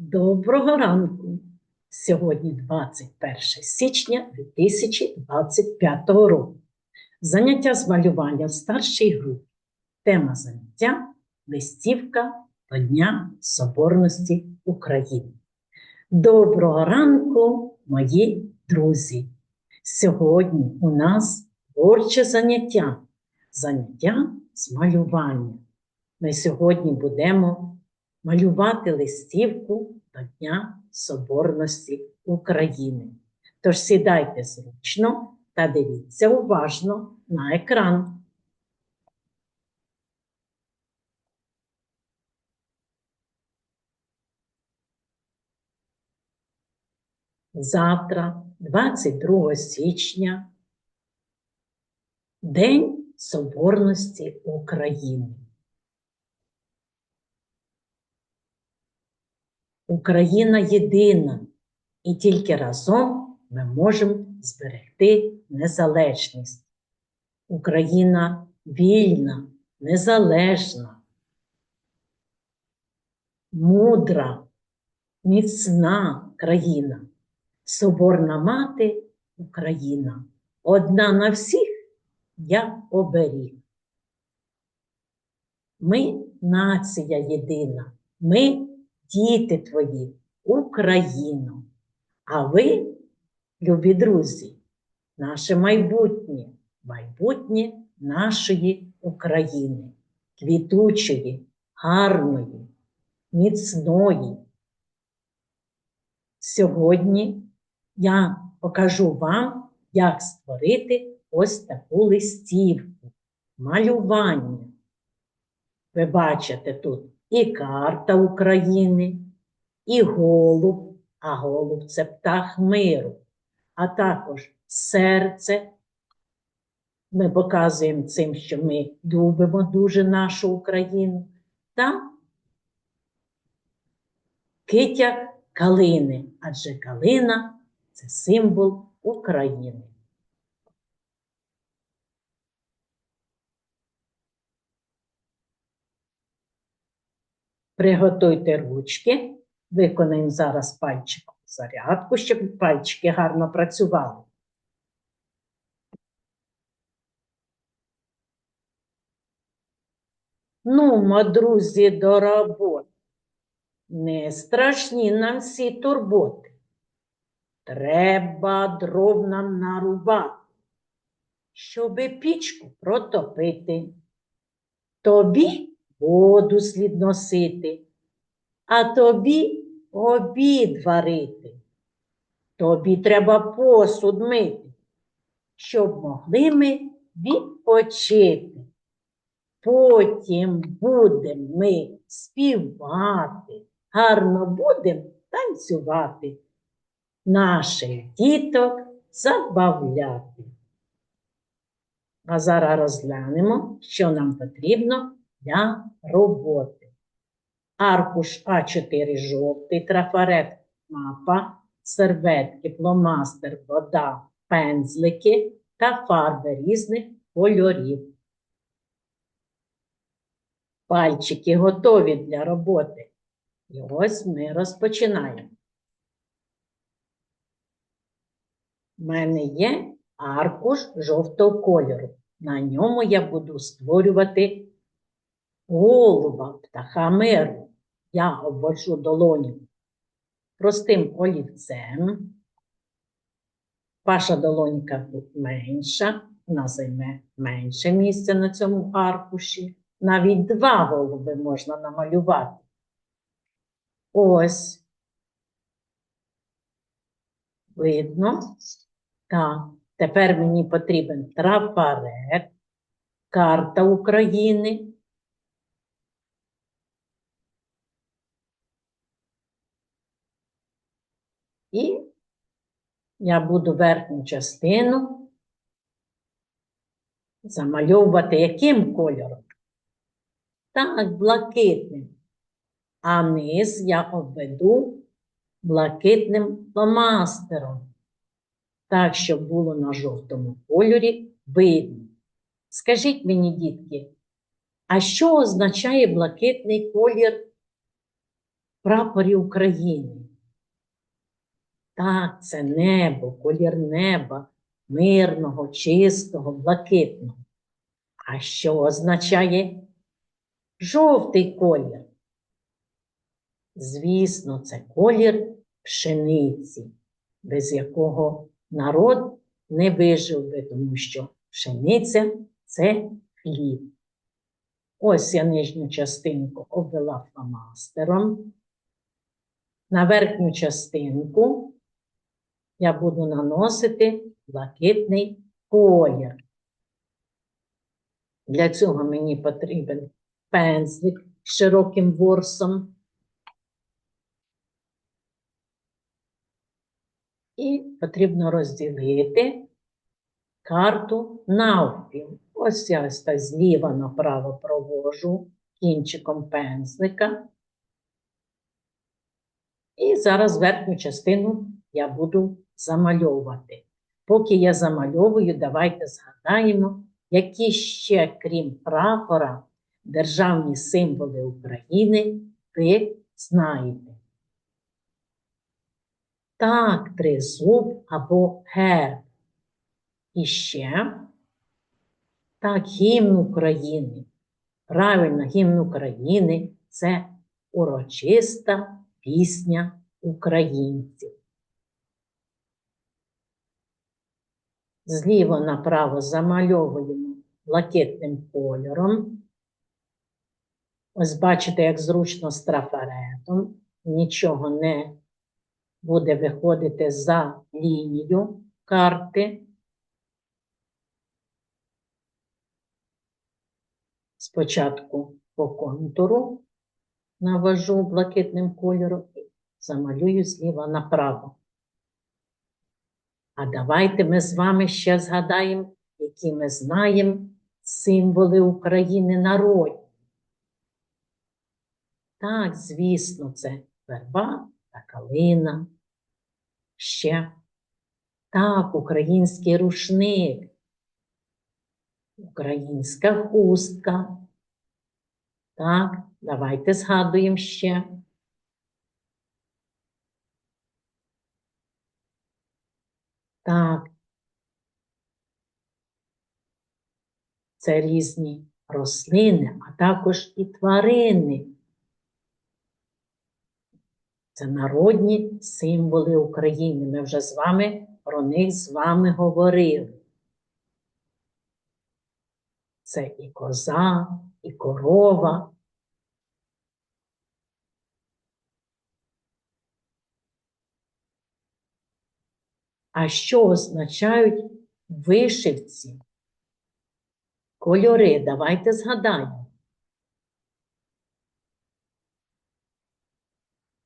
Доброго ранку! Сьогодні 21 січня 2025 року. Заняття з малювання в старшій групі. Тема заняття листівка до Дня Соборності України. Доброго ранку, мої друзі! Сьогодні у нас творче заняття. Заняття з малювання. Ми сьогодні будемо малювати листівку до Дня Соборності України. Тож сідайте зручно та дивіться уважно на екран. Завтра, 22 січня, День Соборності України. Україна єдина, і тільки разом ми можемо зберегти незалежність. Україна вільна, незалежна, мудра, міцна країна, соборна мати Україна, одна на всіх я оберіг. Ми нація єдина, ми діти твої, Україну. А ви, любі друзі, наше майбутнє, майбутнє нашої України, квітучої, гарної, міцної. Сьогодні я покажу вам, як створити ось таку листівку, малювання. Ви бачите тут і карта України, і голуб, а голуб це птах миру, а також серце. Ми показуємо цим, що ми любимо дуже нашу Україну, та китя калини, адже калина це символ України. Приготуйте ручки, виконаємо зараз пальчиком зарядку, щоб пальчики гарно працювали. Ну, ма, друзі, до роботи. Не страшні нам всі турботи. Треба дров нам нарубати, щоби пічку протопити. Тобі воду слід носити, а тобі обід варити. Тобі треба посуд мити, щоб могли ми відпочити. Потім будемо ми співати, гарно будемо танцювати, наших діток забавляти. А зараз розглянемо, що нам потрібно для роботи. Аркуш А4 жовтий, трафарет, мапа, серветки, фломастер, вода, пензлики та фарби різних кольорів. Пальчики готові для роботи. І ось ми розпочинаємо. У мене є аркуш жовтого кольору. На ньому я буду створювати голуба, птаха миру. Я обводжу долоню простим олівцем. Ваша долонька менша, вона займе менше місця на цьому аркуші. Навіть два голуби можна намалювати. Ось. Видно? Так. Тепер мені потрібен трафарет, карта України. І я буду верхню частину замальовувати яким кольором? Так, блакитним. А низ я обведу блакитним фломастером. Так, щоб було на жовтому кольорі видно. Скажіть мені, дітки, а що означає блакитний колір прапорі України. Так, це небо, колір неба, мирного, чистого, блакитного. А що означає жовтий колір? Звісно, це колір пшениці, без якого народ не вижив би, тому що пшениця це хліб. Ось я нижню частинку обвела фломастером. На верхню частинку я буду наносити блакитний колір. Для цього мені потрібен пензлик з широким ворсом. І потрібно розділити карту навпіл. Ось я ось зліва направо провожу кінчиком пензлика. І зараз верхню частину я буду замальовувати. Поки я замальовую, давайте згадаємо, які ще, крім прапора, державні символи України ви знаєте. Так, тризуб або герб. І ще так, гімн України. Правильно, гімн України це урочиста пісня українців. Зліва направо замальовуємо блакитним кольором. Ось бачите, як зручно з трафаретом. Нічого не буде виходити за лінію карти. Спочатку по контуру навожу блакитним кольором і замалюю зліва направо. А давайте ми з вами ще згадаємо, які ми знаємо символи України народні. Так, звісно, це верба та калина. Ще так, український рушник, українська хустка. Так, давайте згадуємо ще. Так. Це різні рослини, а також і тварини. Це народні символи України. Ми вже з вами про них з вами говорили. Це і коза, і корова. А що означають вишивці? Кольори, давайте згадаємо.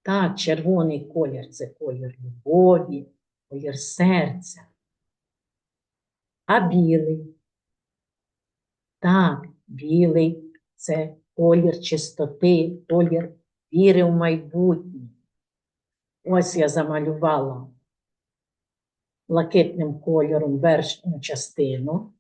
Так, червоний колір це колір любові, колір серця. А білий. Так, білий це колір чистоти, колір віри в майбутнє. Ось я замалювала блакитним кольором верхню частину.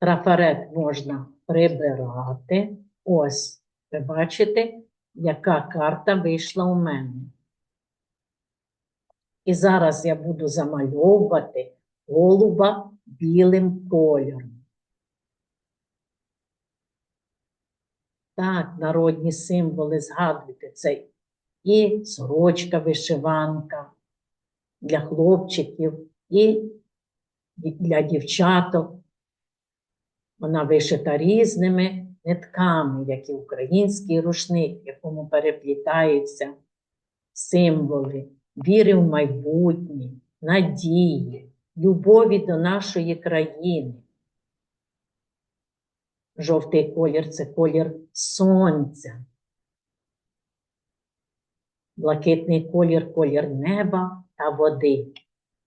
Трафарет можна прибирати. Ось, ви бачите, яка карта вийшла у мене. І зараз я буду замальовувати голуба білим кольором. Так, народні символи згадуйте, це і сорочка вишиванка для хлопчиків, і для дівчаток. Вона вишита різними нитками, як і український рушник, в якому переплітаються символи віри в майбутнє, надії, любові до нашої країни. Жовтий колір це колір сонця. Блакитний колір колір неба та води,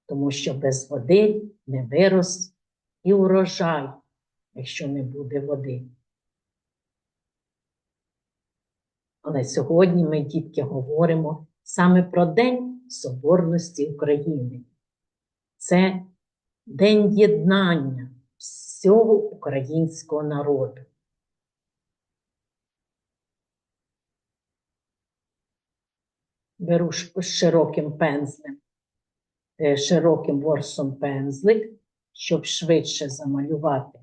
тому що без води не вирос і урожай, якщо не буде води. Але сьогодні ми, дітки, говоримо саме про День Соборності України. Це День єднання всього українського народу. Беру широким пензлем, е, широким ворсом пензлик, щоб швидше замалювати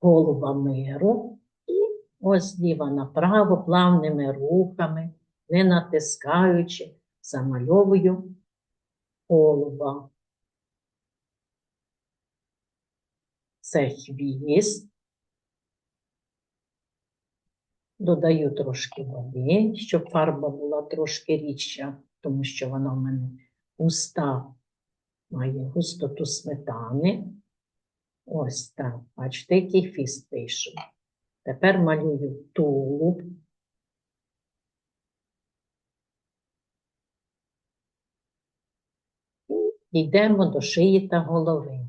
голуба миру. І ось зліва направо плавними рухами, не натискаючи, замальовую голуба. Це хвіст. Додаю трошки води, щоб фарба була трошки рідша, тому що вона в мене густа, має густоту сметани. Ось так. Бачите, який фіст вийшов. Тепер малюю тулуб. І йдемо до шиї та голови.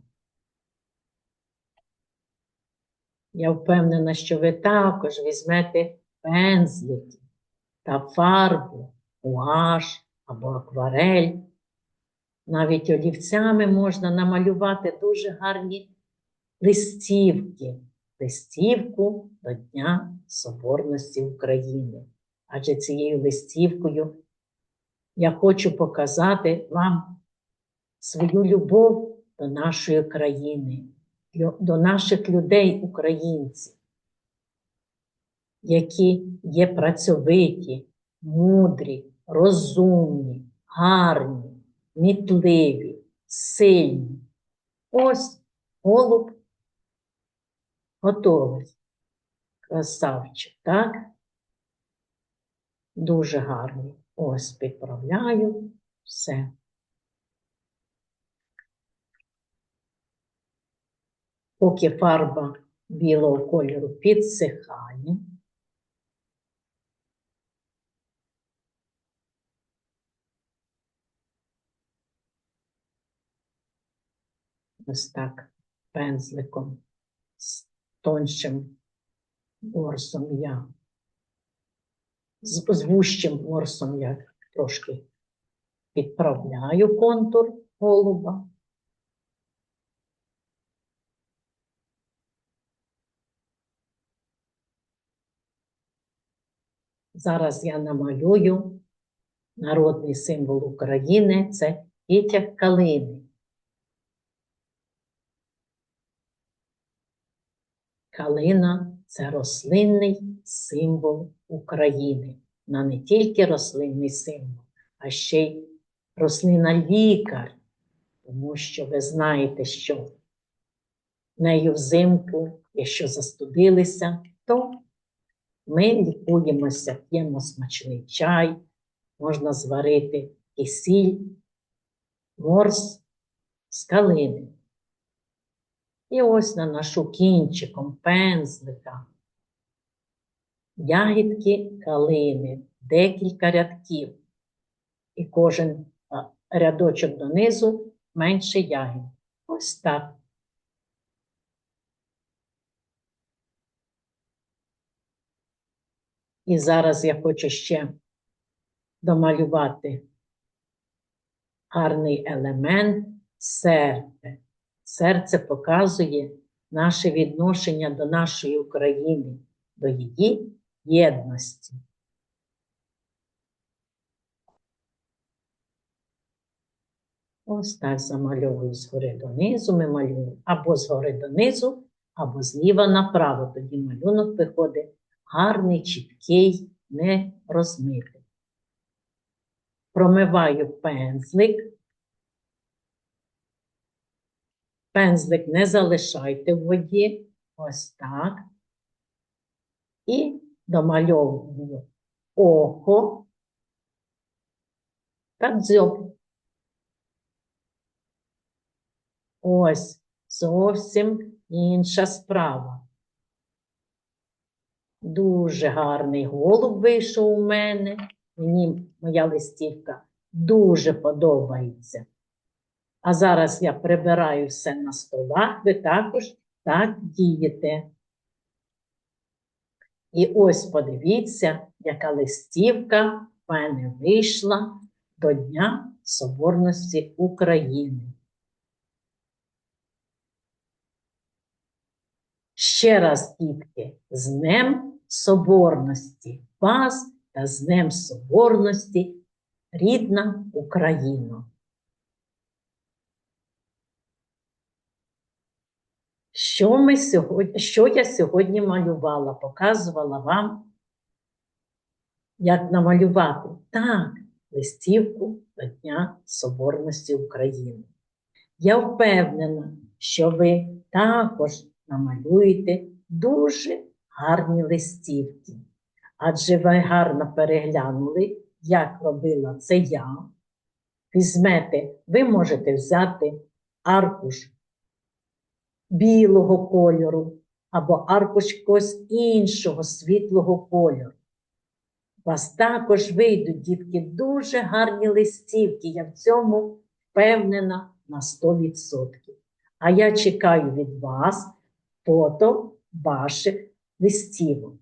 Я впевнена, що ви також візьмете пензлики та фарбу, гуаш або акварель. Навіть олівцями можна намалювати дуже гарні листівки, листівку до Дня Соборності України. Адже цією листівкою я хочу показати вам свою любов до нашої країни, до наших людей, українців, які є працьовиті, мудрі, розумні, гарні, мітливі, сильні. Ось голуб готовий. Красавчик, так? Дуже гарний. Ось підправляю все. Поки фарба білого кольору підсихає, ось так пензликом з тоншим ворсом я, з, вущим ворсом я трошки підправляю контур голуба. Зараз я намалюю народний символ України це вітяг калини. Калина це рослинний символ України. Вона не тільки рослинний символ, а ще й рослина лікар, тому що ви знаєте, що нею взимку, якщо застудилися, то ми лікуємося, п'ємо смачний чай, можна зварити кисіль, морс з калини. І ось наношу кінчиком пензлика ягідки калини, декілька рядків. І кожен рядочок донизу менше ягід. Ось так. І зараз я хочу ще домалювати гарний елемент серце. Серце показує наше відношення до нашої України, до її єдності. Ось так замальовую згори донизу. Ми малюємо або згори донизу, або зліва направо. Тоді малюнок виходить гарний, чіткий, не розмитий. Промиваю пензлик. Пензлик не залишайте в воді. Ось так. І домальовую око та дзьоб. Ось зовсім інша справа. Дуже гарний голуб вийшов у мене. Мені моя листівка дуже подобається. А зараз я прибираю все на столах, ви також так дієте. І ось подивіться, яка листівка в мене вийшла до Дня Соборності України. Ще раз, дітки, з Днем Соборності вас та з Днем Соборності, рідна Україна. Що, ми сьогодні, що я сьогодні малювала? Показувала вам, як намалювати так, листівку до Дня Соборності України. Я впевнена, що ви також намалюєте дуже гарні листівки. Адже ви гарно переглянули, як робила це я. Візьмете, ви можете взяти аркуш білого кольору або аркуш якогось іншого світлого кольору. У вас також вийдуть, дітки, дуже гарні листівки. Я в цьому впевнена на 100%. А я чекаю від вас фото ваших листівок.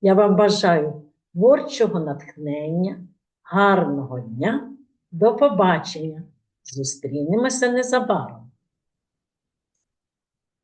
Я вам бажаю творчого натхнення, гарного дня, до побачення. Зустрінемося незабаром.